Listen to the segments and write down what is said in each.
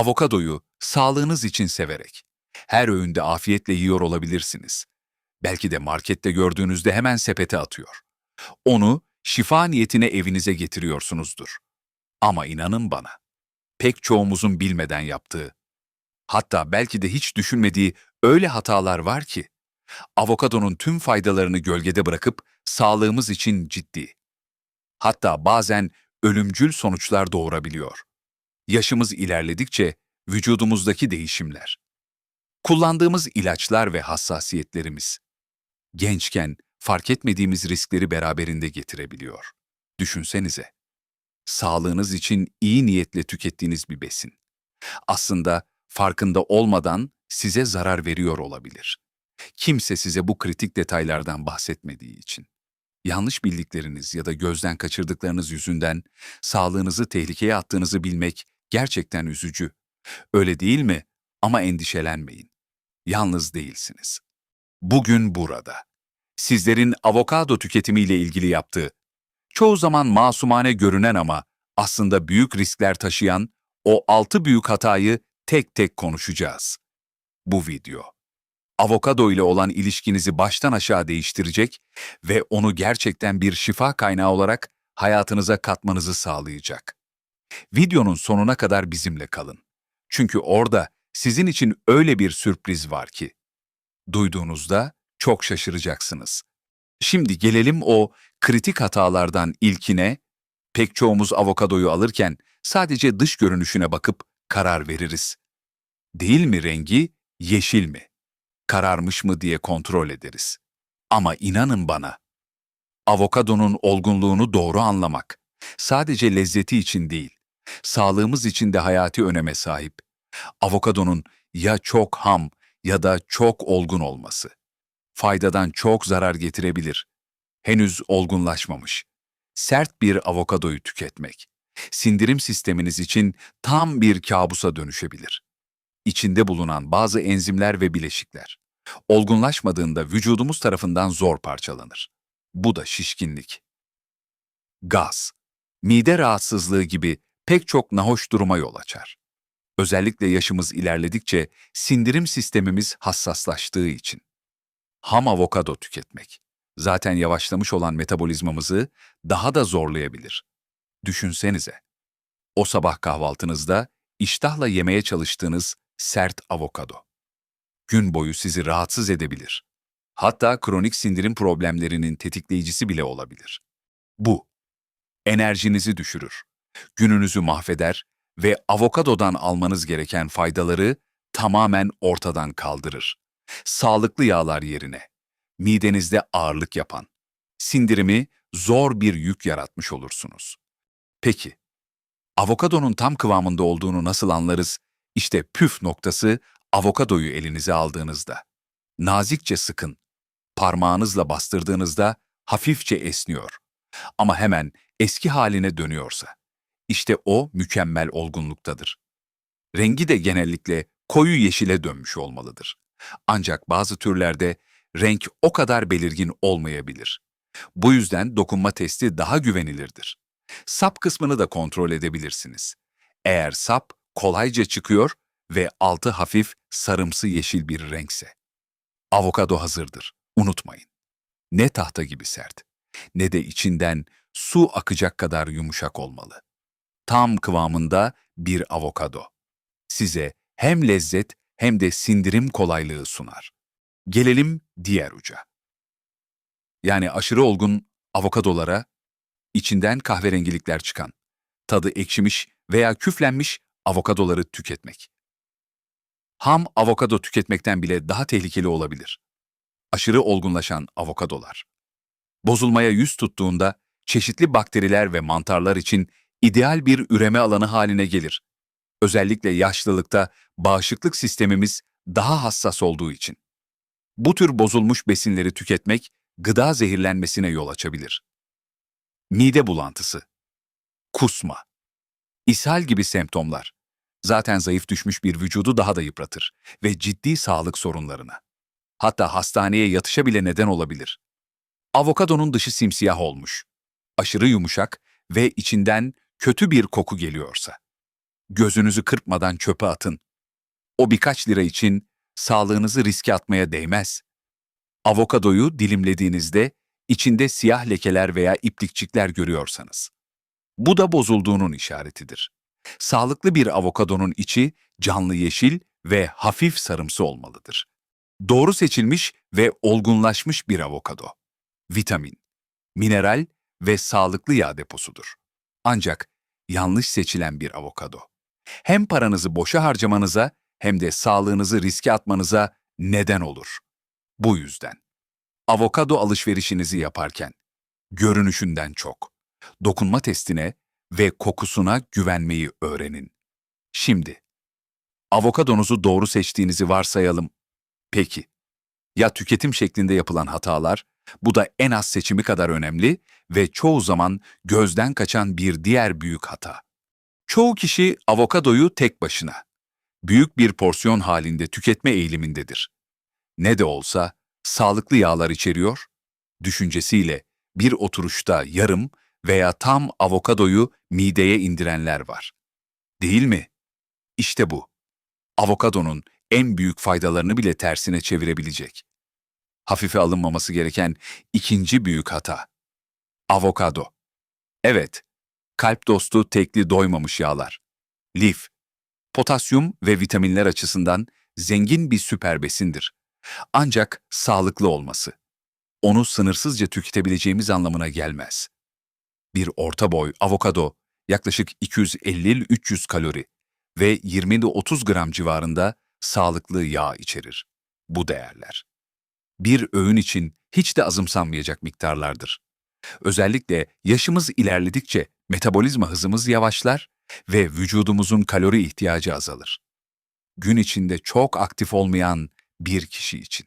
Avokadoyu sağlığınız için severek, her öğünde afiyetle yiyor olabilirsiniz. Belki de markette gördüğünüzde hemen sepete atıyor. Onu şifa niyetine evinize getiriyorsunuzdur. Ama inanın bana, pek çoğumuzun bilmeden yaptığı, hatta belki de hiç düşünmediği öyle hatalar var ki, avokadonun tüm faydalarını gölgede bırakıp sağlığımız için ciddi, hatta bazen ölümcül sonuçlar doğurabiliyor. Yaşımız ilerledikçe vücudumuzdaki değişimler, kullandığımız ilaçlar ve hassasiyetlerimiz, gençken fark etmediğimiz riskleri beraberinde getirebiliyor. Düşünsenize, sağlığınız için iyi niyetle tükettiğiniz bir besin. Aslında farkında olmadan size zarar veriyor olabilir. Kimse size bu kritik detaylardan bahsetmediği için. Yanlış bildikleriniz ya da gözden kaçırdıklarınız yüzünden sağlığınızı tehlikeye attığınızı bilmek gerçekten üzücü. Öyle değil mi? Ama endişelenmeyin. Yalnız değilsiniz. Bugün burada. Sizlerin avokado tüketimiyle ilgili yaptığı, çoğu zaman masumane görünen ama aslında büyük riskler taşıyan o altı büyük hatayı tek tek konuşacağız. Bu video, avokado ile olan ilişkinizi baştan aşağı değiştirecek ve onu gerçekten bir şifa kaynağı olarak hayatınıza katmanızı sağlayacak. Videonun sonuna kadar bizimle kalın. Çünkü orada sizin için öyle bir sürpriz var ki. Duyduğunuzda çok şaşıracaksınız. Şimdi gelelim o kritik hatalardan ilkine. Pek çoğumuz avokadoyu alırken sadece dış görünüşüne bakıp karar veririz. Değil mi rengi, yeşil mi? Kararmış mı diye kontrol ederiz. Ama inanın bana, avokadonun olgunluğunu doğru anlamak sadece lezzeti için değil, sağlığımız için de hayati öneme sahip. Avokadonun ya çok ham ya da çok olgun olması faydadan çok zarar getirebilir. Henüz olgunlaşmamış. Sert bir avokadoyu tüketmek, sindirim sisteminiz için tam bir kabusa dönüşebilir. İçinde bulunan bazı enzimler ve bileşikler, olgunlaşmadığında vücudumuz tarafından zor parçalanır. Bu da şişkinlik. Gaz, mide rahatsızlığı gibi pek çok nahoş duruma yol açar. Özellikle yaşımız ilerledikçe sindirim sistemimiz hassaslaştığı için ham avokado tüketmek zaten yavaşlamış olan metabolizmamızı daha da zorlayabilir. Düşünsenize. O sabah kahvaltınızda iştahla yemeye çalıştığınız sert avokado. Gün boyu sizi rahatsız edebilir. Hatta kronik sindirim problemlerinin tetikleyicisi bile olabilir. Bu, enerjinizi düşürür, gününüzü mahveder ve avokadodan almanız gereken faydaları tamamen ortadan kaldırır sağlıklı yağlar yerine midenizde ağırlık yapan, sindirimi zor bir yük yaratmış olursunuz. Peki, avokadonun tam kıvamında olduğunu nasıl anlarız? İşte püf noktası avokadoyu elinize aldığınızda. Nazikçe sıkın. Parmağınızla bastırdığınızda hafifçe esniyor. Ama hemen eski haline dönüyorsa. İşte o mükemmel olgunluktadır. Rengi de genellikle koyu yeşile dönmüş olmalıdır. Ancak bazı türlerde renk o kadar belirgin olmayabilir. Bu yüzden dokunma testi daha güvenilirdir. Sap kısmını da kontrol edebilirsiniz. Eğer sap kolayca çıkıyor ve altı hafif sarımsı yeşil bir renkse. Avokado hazırdır. Unutmayın. Ne tahta gibi sert, ne de içinden su akacak kadar yumuşak olmalı. Tam kıvamında bir avokado. Size hem lezzet hem de sindirim kolaylığı sunar. Gelelim diğer uca. Yani aşırı olgun avokadolara içinden kahverengilikler çıkan, tadı ekşimiş veya küflenmiş avokadoları tüketmek. Ham avokado tüketmekten bile daha tehlikeli olabilir. Aşırı olgunlaşan avokadolar. Bozulmaya yüz tuttuğunda çeşitli bakteriler ve mantarlar için ideal bir üreme alanı haline gelir özellikle yaşlılıkta bağışıklık sistemimiz daha hassas olduğu için. Bu tür bozulmuş besinleri tüketmek gıda zehirlenmesine yol açabilir. Mide bulantısı, kusma, ishal gibi semptomlar zaten zayıf düşmüş bir vücudu daha da yıpratır ve ciddi sağlık sorunlarına. Hatta hastaneye yatışa bile neden olabilir. Avokadonun dışı simsiyah olmuş, aşırı yumuşak ve içinden kötü bir koku geliyorsa gözünüzü kırpmadan çöpe atın. O birkaç lira için sağlığınızı riske atmaya değmez. Avokadoyu dilimlediğinizde içinde siyah lekeler veya iplikçikler görüyorsanız. Bu da bozulduğunun işaretidir. Sağlıklı bir avokadonun içi canlı yeşil ve hafif sarımsı olmalıdır. Doğru seçilmiş ve olgunlaşmış bir avokado. Vitamin, mineral ve sağlıklı yağ deposudur. Ancak yanlış seçilen bir avokado. Hem paranızı boşa harcamanıza hem de sağlığınızı riske atmanıza neden olur. Bu yüzden avokado alışverişinizi yaparken görünüşünden çok dokunma testine ve kokusuna güvenmeyi öğrenin. Şimdi avokadonuzu doğru seçtiğinizi varsayalım. Peki ya tüketim şeklinde yapılan hatalar? Bu da en az seçimi kadar önemli ve çoğu zaman gözden kaçan bir diğer büyük hata. Çoğu kişi avokadoyu tek başına, büyük bir porsiyon halinde tüketme eğilimindedir. Ne de olsa sağlıklı yağlar içeriyor, düşüncesiyle bir oturuşta yarım veya tam avokadoyu mideye indirenler var. Değil mi? İşte bu. Avokadonun en büyük faydalarını bile tersine çevirebilecek. Hafife alınmaması gereken ikinci büyük hata. Avokado. Evet, kalp dostu tekli doymamış yağlar. Lif, potasyum ve vitaminler açısından zengin bir süper besindir. Ancak sağlıklı olması. Onu sınırsızca tüketebileceğimiz anlamına gelmez. Bir orta boy avokado yaklaşık 250-300 kalori ve 20-30 gram civarında sağlıklı yağ içerir. Bu değerler. Bir öğün için hiç de azımsanmayacak miktarlardır. Özellikle yaşımız ilerledikçe metabolizma hızımız yavaşlar ve vücudumuzun kalori ihtiyacı azalır. Gün içinde çok aktif olmayan bir kişi için.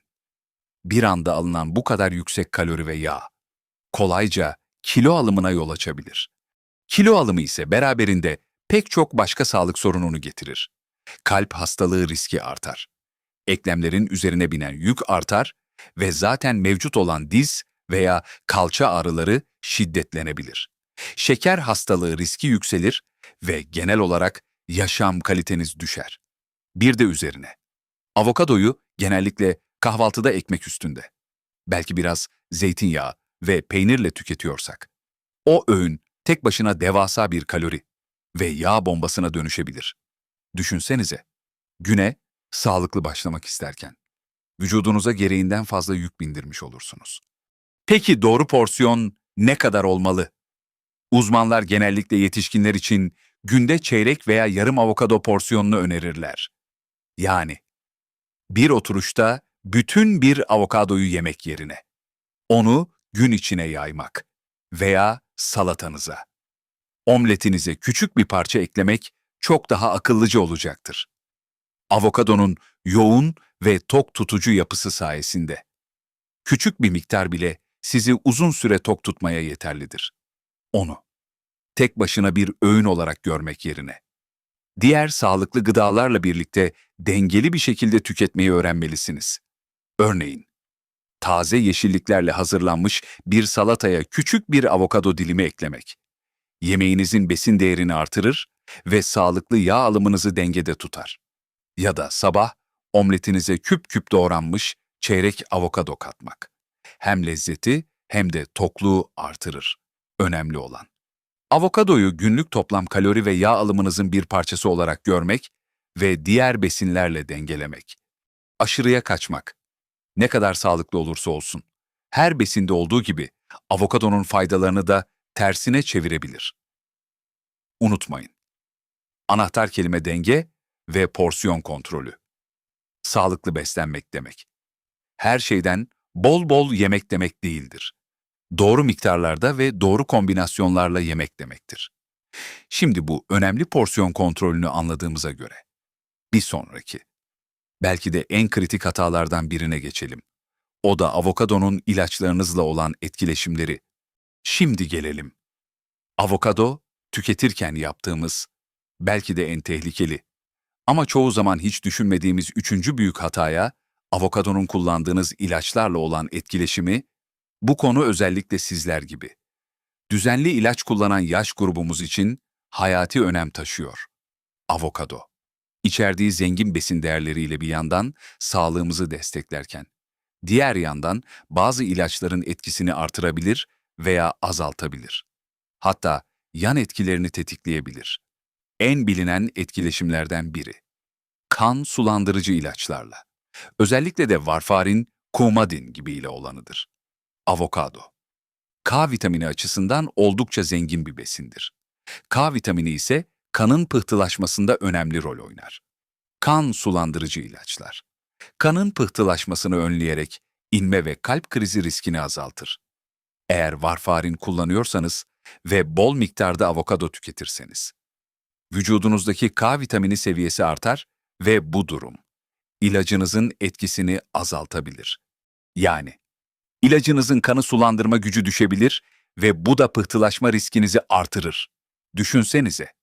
Bir anda alınan bu kadar yüksek kalori ve yağ kolayca kilo alımına yol açabilir. Kilo alımı ise beraberinde pek çok başka sağlık sorununu getirir. Kalp hastalığı riski artar. Eklemlerin üzerine binen yük artar ve zaten mevcut olan diz veya kalça ağrıları şiddetlenebilir. Şeker hastalığı riski yükselir ve genel olarak yaşam kaliteniz düşer. Bir de üzerine. Avokadoyu genellikle kahvaltıda ekmek üstünde. Belki biraz zeytinyağı ve peynirle tüketiyorsak. O öğün tek başına devasa bir kalori ve yağ bombasına dönüşebilir. Düşünsenize, güne sağlıklı başlamak isterken vücudunuza gereğinden fazla yük bindirmiş olursunuz. Peki doğru porsiyon ne kadar olmalı? Uzmanlar genellikle yetişkinler için günde çeyrek veya yarım avokado porsiyonunu önerirler. Yani bir oturuşta bütün bir avokadoyu yemek yerine onu gün içine yaymak veya salatanıza. Omletinize küçük bir parça eklemek çok daha akıllıca olacaktır. Avokadonun yoğun ve tok tutucu yapısı sayesinde. Küçük bir miktar bile sizi uzun süre tok tutmaya yeterlidir. Onu tek başına bir öğün olarak görmek yerine diğer sağlıklı gıdalarla birlikte dengeli bir şekilde tüketmeyi öğrenmelisiniz. Örneğin, taze yeşilliklerle hazırlanmış bir salataya küçük bir avokado dilimi eklemek. Yemeğinizin besin değerini artırır ve sağlıklı yağ alımınızı dengede tutar. Ya da sabah omletinize küp küp doğranmış çeyrek avokado katmak. Hem lezzeti hem de tokluğu artırır. Önemli olan. Avokadoyu günlük toplam kalori ve yağ alımınızın bir parçası olarak görmek ve diğer besinlerle dengelemek. Aşırıya kaçmak. Ne kadar sağlıklı olursa olsun. Her besinde olduğu gibi avokadonun faydalarını da tersine çevirebilir. Unutmayın. Anahtar kelime denge ve porsiyon kontrolü. Sağlıklı beslenmek demek. Her şeyden bol bol yemek demek değildir. Doğru miktarlarda ve doğru kombinasyonlarla yemek demektir. Şimdi bu önemli porsiyon kontrolünü anladığımıza göre bir sonraki, belki de en kritik hatalardan birine geçelim. O da avokadonun ilaçlarınızla olan etkileşimleri. Şimdi gelelim. Avokado, tüketirken yaptığımız, belki de en tehlikeli, ama çoğu zaman hiç düşünmediğimiz üçüncü büyük hataya, avokadonun kullandığınız ilaçlarla olan etkileşimi, bu konu özellikle sizler gibi. Düzenli ilaç kullanan yaş grubumuz için hayati önem taşıyor. Avokado. İçerdiği zengin besin değerleriyle bir yandan sağlığımızı desteklerken, diğer yandan bazı ilaçların etkisini artırabilir veya azaltabilir. Hatta yan etkilerini tetikleyebilir. En bilinen etkileşimlerden biri. Kan sulandırıcı ilaçlarla. Özellikle de varfarin, kumadin gibi ile olanıdır. Avokado. K vitamini açısından oldukça zengin bir besindir. K vitamini ise kanın pıhtılaşmasında önemli rol oynar. Kan sulandırıcı ilaçlar. Kanın pıhtılaşmasını önleyerek inme ve kalp krizi riskini azaltır. Eğer varfarin kullanıyorsanız ve bol miktarda avokado tüketirseniz. Vücudunuzdaki K vitamini seviyesi artar ve bu durum ilacınızın etkisini azaltabilir. Yani ilacınızın kanı sulandırma gücü düşebilir ve bu da pıhtılaşma riskinizi artırır. Düşünsenize.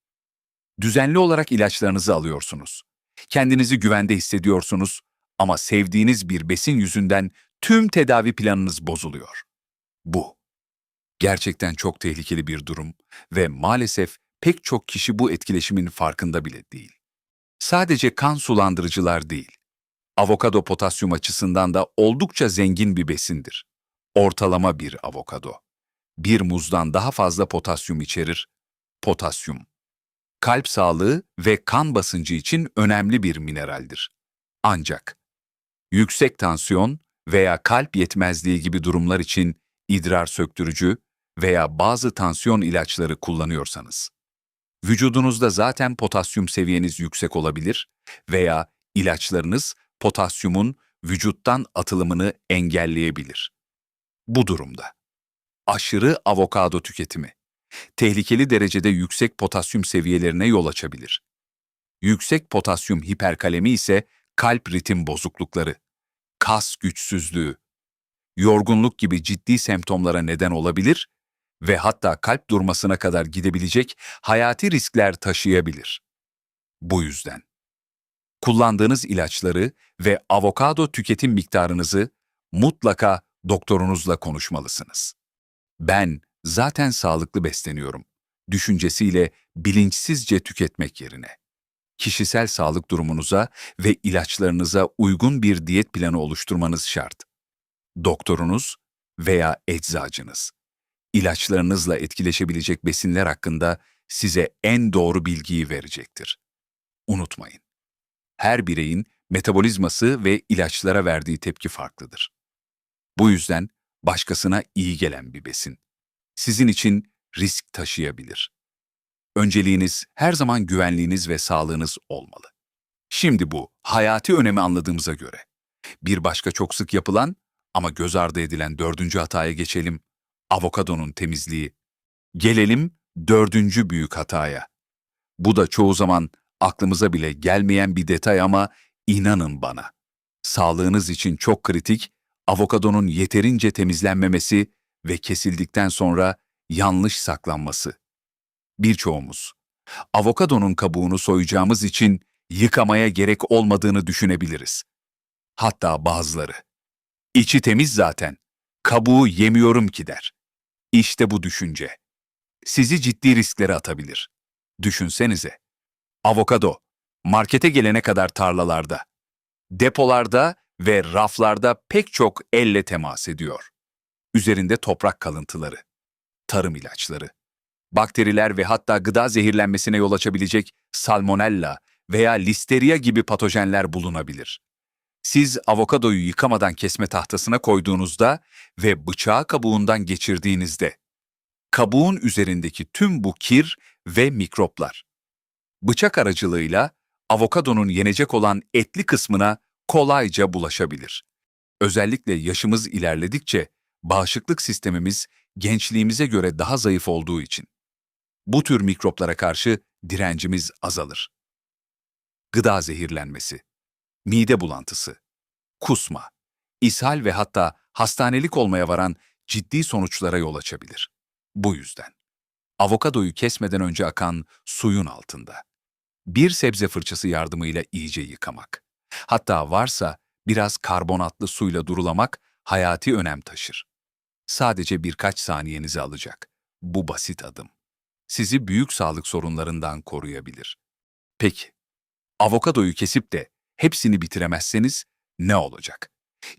Düzenli olarak ilaçlarınızı alıyorsunuz. Kendinizi güvende hissediyorsunuz ama sevdiğiniz bir besin yüzünden tüm tedavi planınız bozuluyor. Bu. Gerçekten çok tehlikeli bir durum ve maalesef pek çok kişi bu etkileşimin farkında bile değil. Sadece kan sulandırıcılar değil, avokado potasyum açısından da oldukça zengin bir besindir. Ortalama bir avokado. Bir muzdan daha fazla potasyum içerir. Potasyum. Kalp sağlığı ve kan basıncı için önemli bir mineraldir. Ancak yüksek tansiyon veya kalp yetmezliği gibi durumlar için idrar söktürücü veya bazı tansiyon ilaçları kullanıyorsanız, vücudunuzda zaten potasyum seviyeniz yüksek olabilir veya ilaçlarınız potasyumun vücuttan atılımını engelleyebilir. Bu durumda aşırı avokado tüketimi tehlikeli derecede yüksek potasyum seviyelerine yol açabilir. Yüksek potasyum hiperkalemi ise kalp ritim bozuklukları, kas güçsüzlüğü, yorgunluk gibi ciddi semptomlara neden olabilir ve hatta kalp durmasına kadar gidebilecek hayati riskler taşıyabilir. Bu yüzden kullandığınız ilaçları ve avokado tüketim miktarınızı mutlaka doktorunuzla konuşmalısınız. Ben zaten sağlıklı besleniyorum düşüncesiyle bilinçsizce tüketmek yerine kişisel sağlık durumunuza ve ilaçlarınıza uygun bir diyet planı oluşturmanız şart. Doktorunuz veya eczacınız ilaçlarınızla etkileşebilecek besinler hakkında size en doğru bilgiyi verecektir. Unutmayın. Her bireyin metabolizması ve ilaçlara verdiği tepki farklıdır. Bu yüzden başkasına iyi gelen bir besin sizin için risk taşıyabilir. Önceliğiniz her zaman güvenliğiniz ve sağlığınız olmalı. Şimdi bu hayati önemi anladığımıza göre bir başka çok sık yapılan ama göz ardı edilen dördüncü hataya geçelim. Avokadonun temizliği. Gelelim dördüncü büyük hataya. Bu da çoğu zaman aklımıza bile gelmeyen bir detay ama inanın bana. Sağlığınız için çok kritik, avokadonun yeterince temizlenmemesi ve kesildikten sonra yanlış saklanması. Birçoğumuz, avokadonun kabuğunu soyacağımız için yıkamaya gerek olmadığını düşünebiliriz. Hatta bazıları, içi temiz zaten, kabuğu yemiyorum ki der. İşte bu düşünce. Sizi ciddi risklere atabilir. Düşünsenize. Avokado, markete gelene kadar tarlalarda, depolarda ve raflarda pek çok elle temas ediyor. Üzerinde toprak kalıntıları, tarım ilaçları, bakteriler ve hatta gıda zehirlenmesine yol açabilecek salmonella veya listeria gibi patojenler bulunabilir. Siz avokadoyu yıkamadan kesme tahtasına koyduğunuzda ve bıçağı kabuğundan geçirdiğinizde, kabuğun üzerindeki tüm bu kir ve mikroplar, bıçak aracılığıyla avokadonun yenecek olan etli kısmına kolayca bulaşabilir. Özellikle yaşımız ilerledikçe bağışıklık sistemimiz gençliğimize göre daha zayıf olduğu için. Bu tür mikroplara karşı direncimiz azalır. Gıda zehirlenmesi, mide bulantısı, kusma, ishal ve hatta hastanelik olmaya varan ciddi sonuçlara yol açabilir. Bu yüzden avokadoyu kesmeden önce akan suyun altında bir sebze fırçası yardımıyla iyice yıkamak. Hatta varsa biraz karbonatlı suyla durulamak hayati önem taşır. Sadece birkaç saniyenizi alacak. Bu basit adım sizi büyük sağlık sorunlarından koruyabilir. Peki, avokadoyu kesip de hepsini bitiremezseniz ne olacak?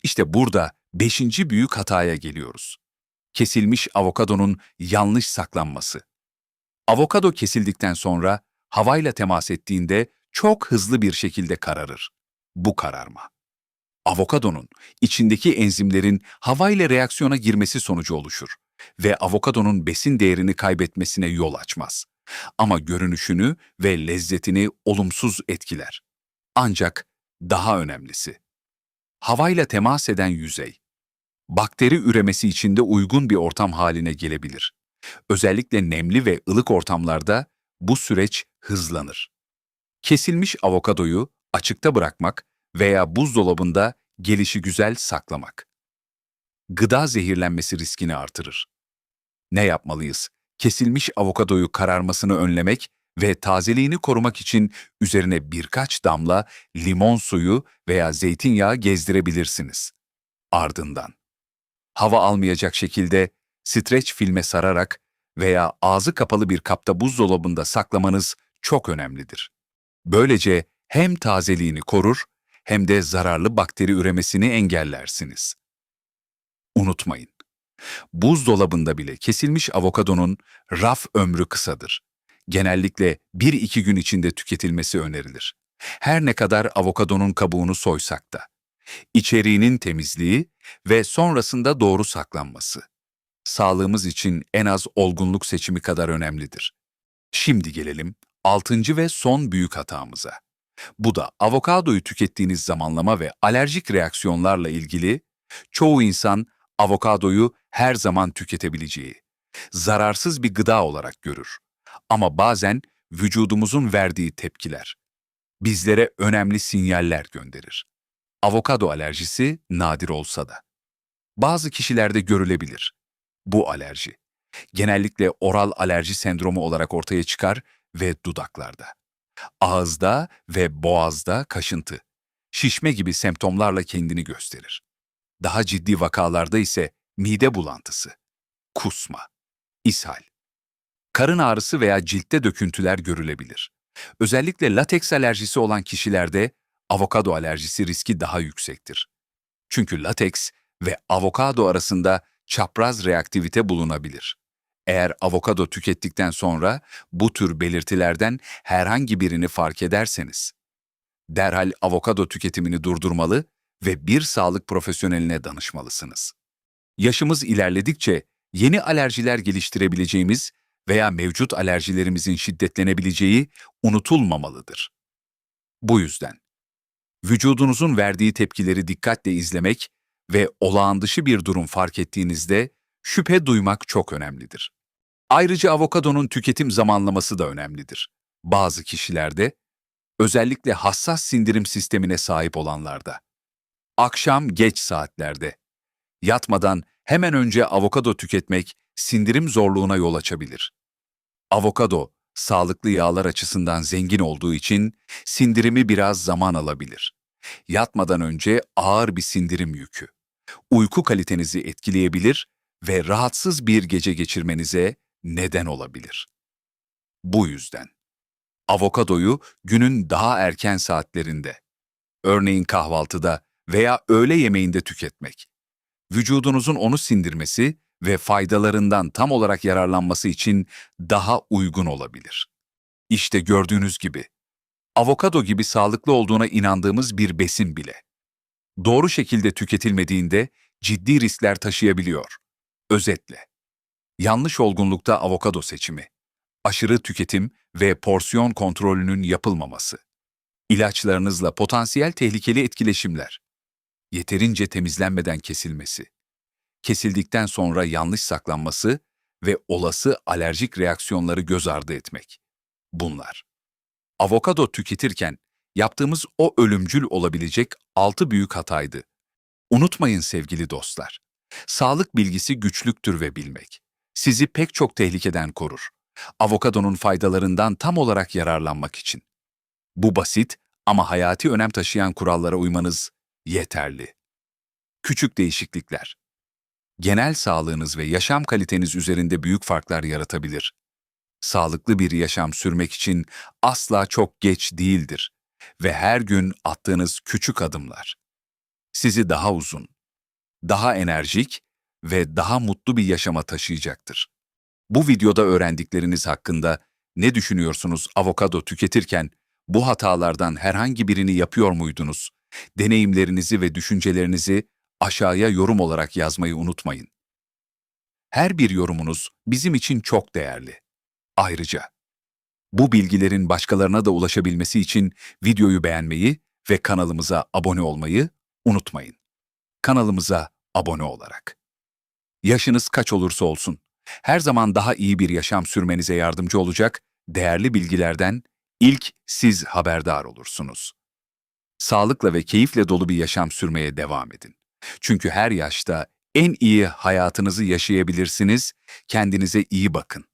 İşte burada beşinci büyük hataya geliyoruz. Kesilmiş avokadonun yanlış saklanması. Avokado kesildikten sonra havayla temas ettiğinde çok hızlı bir şekilde kararır. Bu kararma. Avokadonun içindeki enzimlerin havayla reaksiyona girmesi sonucu oluşur ve avokadonun besin değerini kaybetmesine yol açmaz. Ama görünüşünü ve lezzetini olumsuz etkiler. Ancak daha önemlisi, havayla temas eden yüzey, bakteri üremesi için de uygun bir ortam haline gelebilir. Özellikle nemli ve ılık ortamlarda bu süreç hızlanır. Kesilmiş avokadoyu açıkta bırakmak veya buzdolabında gelişi güzel saklamak. Gıda zehirlenmesi riskini artırır. Ne yapmalıyız? Kesilmiş avokadoyu kararmasını önlemek ve tazeliğini korumak için üzerine birkaç damla limon suyu veya zeytinyağı gezdirebilirsiniz. Ardından hava almayacak şekilde streç filme sararak veya ağzı kapalı bir kapta buzdolabında saklamanız çok önemlidir. Böylece hem tazeliğini korur hem de zararlı bakteri üremesini engellersiniz. Unutmayın, buzdolabında bile kesilmiş avokadonun raf ömrü kısadır. Genellikle 1-2 gün içinde tüketilmesi önerilir. Her ne kadar avokadonun kabuğunu soysak da. İçeriğinin temizliği ve sonrasında doğru saklanması. Sağlığımız için en az olgunluk seçimi kadar önemlidir. Şimdi gelelim altıncı ve son büyük hatamıza. Bu da avokadoyu tükettiğiniz zamanlama ve alerjik reaksiyonlarla ilgili çoğu insan avokadoyu her zaman tüketebileceği, zararsız bir gıda olarak görür. Ama bazen vücudumuzun verdiği tepkiler bizlere önemli sinyaller gönderir. Avokado alerjisi nadir olsa da. Bazı kişilerde görülebilir. Bu alerji genellikle oral alerji sendromu olarak ortaya çıkar ve dudaklarda. Ağızda ve boğazda kaşıntı, şişme gibi semptomlarla kendini gösterir. Daha ciddi vakalarda ise mide bulantısı, kusma, ishal, karın ağrısı veya ciltte döküntüler görülebilir. Özellikle lateks alerjisi olan kişilerde avokado alerjisi riski daha yüksektir. Çünkü lateks ve avokado arasında çapraz reaktivite bulunabilir. Eğer avokado tükettikten sonra bu tür belirtilerden herhangi birini fark ederseniz, derhal avokado tüketimini durdurmalı ve bir sağlık profesyoneline danışmalısınız. Yaşımız ilerledikçe yeni alerjiler geliştirebileceğimiz veya mevcut alerjilerimizin şiddetlenebileceği unutulmamalıdır. Bu yüzden vücudunuzun verdiği tepkileri dikkatle izlemek ve olağan dışı bir durum fark ettiğinizde şüphe duymak çok önemlidir. Ayrıca avokadonun tüketim zamanlaması da önemlidir. Bazı kişilerde, özellikle hassas sindirim sistemine sahip olanlarda, akşam geç saatlerde, yatmadan hemen önce avokado tüketmek sindirim zorluğuna yol açabilir. Avokado, sağlıklı yağlar açısından zengin olduğu için sindirimi biraz zaman alabilir. Yatmadan önce ağır bir sindirim yükü. Uyku kalitenizi etkileyebilir ve rahatsız bir gece geçirmenize neden olabilir. Bu yüzden avokadoyu günün daha erken saatlerinde, örneğin kahvaltıda veya öğle yemeğinde tüketmek, vücudunuzun onu sindirmesi ve faydalarından tam olarak yararlanması için daha uygun olabilir. İşte gördüğünüz gibi, avokado gibi sağlıklı olduğuna inandığımız bir besin bile, doğru şekilde tüketilmediğinde ciddi riskler taşıyabiliyor. Özetle, yanlış olgunlukta avokado seçimi, aşırı tüketim ve porsiyon kontrolünün yapılmaması, ilaçlarınızla potansiyel tehlikeli etkileşimler, yeterince temizlenmeden kesilmesi, kesildikten sonra yanlış saklanması ve olası alerjik reaksiyonları göz ardı etmek. Bunlar. Avokado tüketirken yaptığımız o ölümcül olabilecek altı büyük hataydı. Unutmayın sevgili dostlar. Sağlık bilgisi güçlüktür ve bilmek. Sizi pek çok tehlikeden korur. Avokadonun faydalarından tam olarak yararlanmak için. Bu basit ama hayati önem taşıyan kurallara uymanız yeterli. Küçük değişiklikler. Genel sağlığınız ve yaşam kaliteniz üzerinde büyük farklar yaratabilir. Sağlıklı bir yaşam sürmek için asla çok geç değildir ve her gün attığınız küçük adımlar sizi daha uzun, daha enerjik ve daha mutlu bir yaşama taşıyacaktır. Bu videoda öğrendikleriniz hakkında ne düşünüyorsunuz avokado tüketirken bu hatalardan herhangi birini yapıyor muydunuz? Deneyimlerinizi ve düşüncelerinizi aşağıya yorum olarak yazmayı unutmayın. Her bir yorumunuz bizim için çok değerli. Ayrıca bu bilgilerin başkalarına da ulaşabilmesi için videoyu beğenmeyi ve kanalımıza abone olmayı unutmayın. Kanalımıza abone olarak. Yaşınız kaç olursa olsun, her zaman daha iyi bir yaşam sürmenize yardımcı olacak değerli bilgilerden ilk siz haberdar olursunuz. Sağlıkla ve keyifle dolu bir yaşam sürmeye devam edin. Çünkü her yaşta en iyi hayatınızı yaşayabilirsiniz, kendinize iyi bakın.